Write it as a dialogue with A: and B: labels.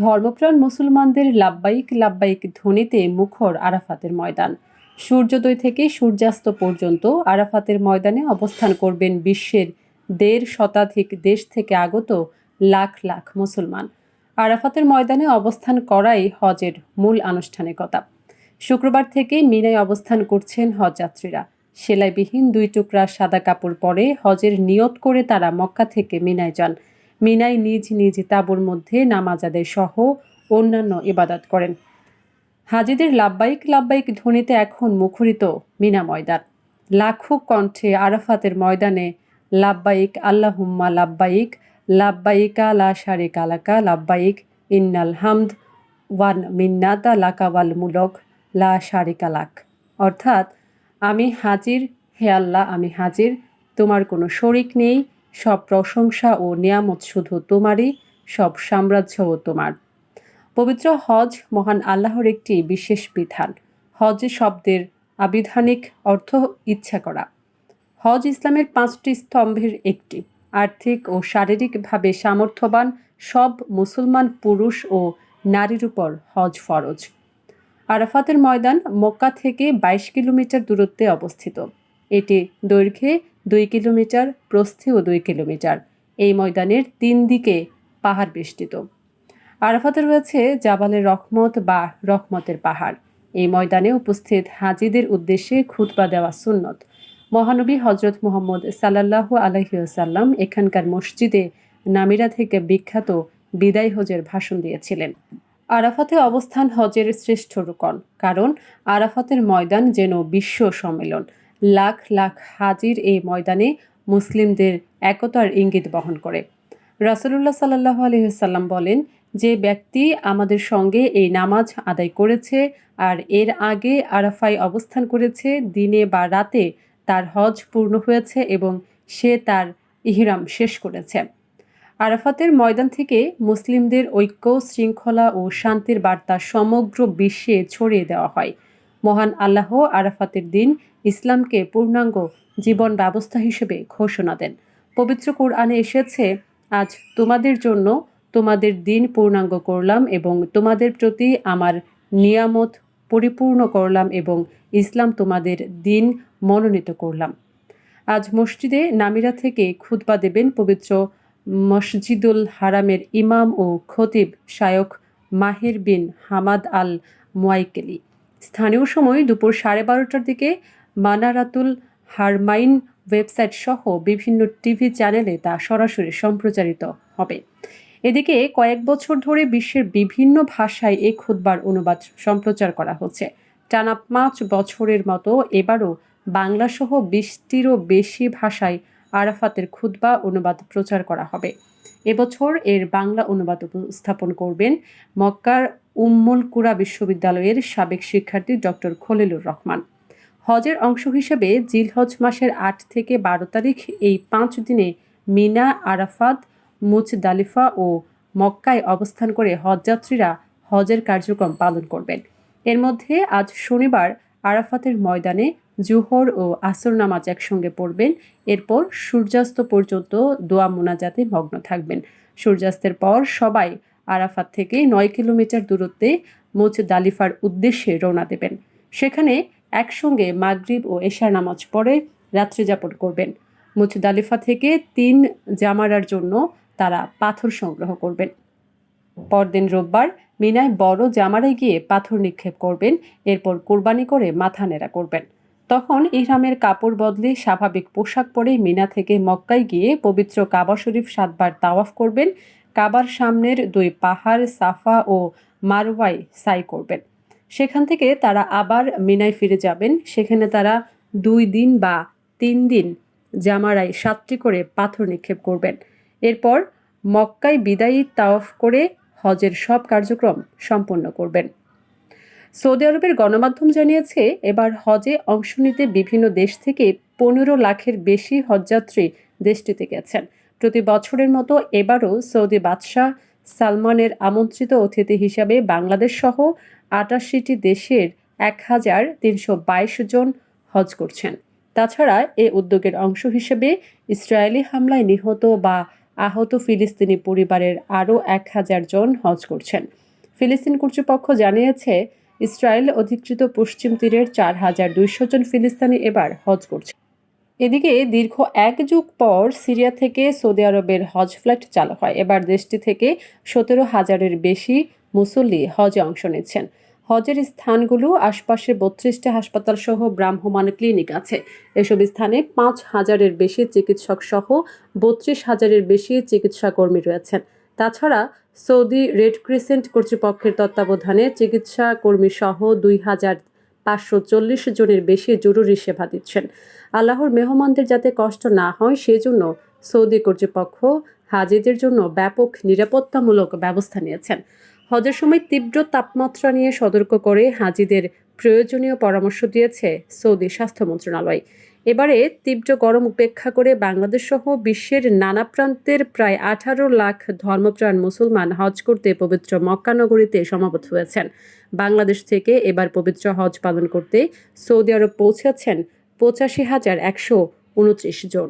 A: ধর্মপ্রাণ মুসলমানদের লাব্বাইক লাব্বাইক ধ্বনিতে মুখর আরাফাতের ময়দান। সূর্যোদয় থেকে সূর্যাস্ত পর্যন্ত আরাফাতের ময়দানে অবস্থান করবেন বিশ্বের দেড় শতাধিক দেশ থেকে আগত লাখ লাখ মুসলমান। আরাফাতের ময়দানে অবস্থান করাই হজের মূল আনুষ্ঠানিকতা। শুক্রবার থেকে মিনায় অবস্থান করছেন হজযাত্রীরা সেলাইবিহীন দুই টুকরা সাদা কাপড় পরে হজের নিয়ত করে তারা মক্কা থেকে মিনায় যান। মিনায় নিজ নিজ তাঁবুর মধ্যে নামাজ আদায় সহ অন্যান্য ইবাদত করেন। হাজিদের লাব্বাইক লাব্বাইক ধ্বনিতে এখন মুখরিত মিনা ময়দান। লাখো কণ্ঠে আরাফাতের ময়দানে লাব্বাইক আল্লাহুম্মা লাব্বাইক লাব্বাইকা লা শারিক আলাকা লাব্বাইক ইন্নাল হামদ ওয়ান মিন্নাতা লাকাওয়াল মুলক, লা শারিকা লাক। অর্থাৎ, আমি হাজির, হে আল্লাহ, আমি হাজির, তোমার কোনো শরিক নেই সব প্রশংসা ও নিয়ামত শুধু তোমারই, সব সাম্রাজ্যও তোমার। পবিত্র হজ মহান আল্লাহর একটি বিশেষ বিধান। হজ শব্দের আবিধানিক অর্থ ইচ্ছা করা। হজ ইসলামের পাঁচটি স্তম্ভের একটি। আর্থিক ও শারীরিকভাবে সামর্থ্যবান সব মুসলমান পুরুষ ও নারীর উপর হজ ফরজ। আরাফাতের ময়দান মক্কা থেকে বাইশ কিলোমিটার দূরত্বে অবস্থিত। এটি দৈর্ঘ্যে দুই কিলোমিটার প্রস্থেও দুই কিলোমিটার। এই ময়দানের তিন দিকে পাহাড় বেষ্টিত। আরাফাতে রয়েছে জাবালের রহমত বা রহমতের পাহাড়। এই ময়দানে উপস্থিত হাজিদের উদ্দেশ্যে খুতবা দেওয়া সুন্নত। মহানবী হজরত মোহাম্মদ সাল্লাহ আলহিউসাল্লাম এখানকার মসজিদে নামিরা থেকে বিখ্যাত বিদায় হজের ভাষণ দিয়েছিলেন। আরাফাতে অবস্থান হজের শ্রেষ্ঠ রুকন কারণ আরাফাতের ময়দান যেন বিশ্ব সম্মেলন। লাখ লাখ হাজির এই ময়দানে মুসলিমদের একতার ইঙ্গিত বহন করে। রাসুলুল্লাহ সাল্লাহ আলহিহাল্লাম বলেন যে ব্যক্তি আমাদের সঙ্গে এই নামাজ আদায় করেছে আর এর আগে আরাফায় অবস্থান করেছে, দিনে বা রাতে তার হজ পূর্ণ হয়েছে এবং সে তার ইহরাম শেষ করেছে। আরাফাতের ময়দান থেকে মুসলিমদের ঐক্য, শৃঙ্খলা ও শান্তির বার্তা সমগ্র বিশ্বে ছড়িয়ে দেওয়া হয়। মহান আল্লাহ আরাফাতের দিন ইসলামকে পূর্ণাঙ্গ জীবন ব্যবস্থা হিসেবে ঘোষণা দেন। পবিত্র কোরআনে এসেছে, আজ তোমাদের জন্য তোমাদের দিন পূর্ণাঙ্গ করলাম এবং তোমাদের প্রতি আমার নিয়ামত পরিপূর্ণ করলাম এবং ইসলাম তোমাদের দিন মনোনীত করলাম। আজ মসজিদে নামিরা থেকে খুতবা দেবেন পবিত্র মসজিদুল হারামের ইমাম ও খতিব শায়ক মাহের বিন হামাদ আল মুয়াইকেলি। স্থানীয় সময় দুপুর সাড়ে বারোটার দিকে মানারাতুল হারমাইন ওয়েবসাইট সহ বিভিন্ন টিভি চ্যানেলে তা সরাসরি সম্প্রচারিত হবে। এদিকে কয়েক বছর ধরে বিশ্বের বিভিন্ন ভাষায় এই খুদবার অনুবাদ সম্প্রচার করা হচ্ছে। টানা পাঁচ বছরের মতো এবারও বাংলাসহ বিশটিরও বেশি ভাষায় আরাফাতের খুদবা অনুবাদ প্রচার করা হবে। এবছর এর বাংলা অনুবাদ উপস্থাপন করবেন মক্কার উম্মুল কুরা বিশ্ববিদ্যালয়ের সাবেক শিক্ষার্থী ডক্টর খলিলুর রহমান। হজের অংশ হিসেবে জিলহজ মাসের আট থেকে বারো তারিখ এই পাঁচ দিনে মিনা, আরাফাত মুচদালিফা ও মক্কায় অবস্থান করে হজযাত্রীরা হজের কার্যক্রম পালন করবেন। এর মধ্যে আজ শনিবার আরাফাতের ময়দানে জুহর ও আসর নামাজ একসঙ্গে পড়বেন। এরপর সূর্যাস্ত পর্যন্ত দোয়া মোনাজাতে মগ্ন থাকবেন। সূর্যাস্তের পর সবাই আরাফাত থেকে নয় কিলোমিটার দূরত্বে মুচ দালিফার উদ্দেশ্যে রওনা দেবেন। সেখানে একসঙ্গে মাগরিব ও এশার নামাজ পড়ে রাত্রি যাপন করবেন। মুচদালিফা থেকে তিন জামারার জন্য তারা পাথর সংগ্রহ করবেন। পরদিন রোববার মিনায় বড় জামারায় গিয়ে পাথর নিক্ষেপ করবেন, এরপর কোরবানি করে মাথা নেড়া করবেন। তখন ইহরামের কাপড় বদলে স্বাভাবিক পোশাক পরে মিনা থেকে মক্কায় গিয়ে পবিত্র কাবা শরীফ সাতবার তাওয়াফ করবেন কাবার সামনের দুই পাহাড় সাফা ও মারওয়াই সাই করবেন। সেখান থেকে তারা আবার মিনায় ফিরে যাবেন। সেখানে তারা দুই দিন বা তিন দিন জামারায় সাতটি করে পাথর নিক্ষেপ করবেন। এরপর মক্কায় বিদায়ী তাওয়াফ করে হজের সব কার্যক্রম সম্পন্ন করবেন। সৌদি আরবের গণমাধ্যম জানিয়েছে, এবার হজে অংশ নিতে বিভিন্ন দেশ থেকে পনেরো লাখের বেশি হজযাত্রী দেশটিতে গেছেন। প্রতি বছরের মতো এবারও সৌদি বাদশাহ সালমানের আমন্ত্রিত অতিথি হিসাবে বাংলাদেশ সহ আটাশিটি দেশের এক হাজার তিনশো বাইশ জন হজ করছেন। তাছাড়া এ উদ্যোগের অংশ হিসেবে ইসরায়েলি হামলায় নিহত বা আহত ফিলিস্তিনি পরিবারের আরও এক হাজার জন হজ করছেন। ফিলিস্তিন কর্তৃপক্ষ জানিয়েছে, ইসরায়েল অধিকৃত পশ্চিম তীরের চার হাজার দুইশো জন ফিলিস্তিনি এবার হজ করছে। এদিকে দীর্ঘ এক যুগ পর সিরিয়া থেকে সৌদি আরবের হজ ফ্লাইট চালু হয়। এবার দেশটি থেকে সতেরো হাজারের বেশি মুসল্লি হজে অংশ নিচ্ছেন। হজের স্থানগুলো আশপাশে বত্রিশটি হাসপাতাল সহ ব্রাহ্মমান ক্লিনিক আছে। এসব স্থানে পাঁচ হাজারের বেশি চিকিৎসক সহ বত্রিশ হাজারের বেশি চিকিৎসা কর্মী রয়েছেন। তাছাড়া সৌদি রেড ক্রিসেন্ট কর্তৃপক্ষের তত্ত্বাবধানে চিকিৎসা কর্মী সহ দুই হাজার পাঁচশো চল্লিশ জনের বেশি জরুরি সেবা দিচ্ছেন। আল্লাহর মেহমানদের যাতে কষ্ট না হয় সেজন্য সৌদি কর্তৃপক্ষ হাজিদের জন্য ব্যাপক নিরাপত্তামূলক ব্যবস্থা নিয়েছেন। হজের সময় তীব্র তাপমাত্রা নিয়ে সতর্ক করে হাজিদের প্রয়োজনীয় পরামর্শ দিয়েছে সৌদি স্বাস্থ্য মন্ত্রণালয়। এবারে তীব্র গরম উপেক্ষা করে বাংলাদেশ সহ বিশ্বের নানা প্রান্তের প্রায় আঠারো লাখ ধর্মপ্রাণ মুসলমান হজ করতে পবিত্র মক্কা নগরীতে সমাবেত হয়েছেন। বাংলাদেশ থেকে এবার পবিত্র হজ পালন করতে সৌদি আরব পৌঁছেছেন পঁচাশি হাজার একশো উনত্রিশ জন।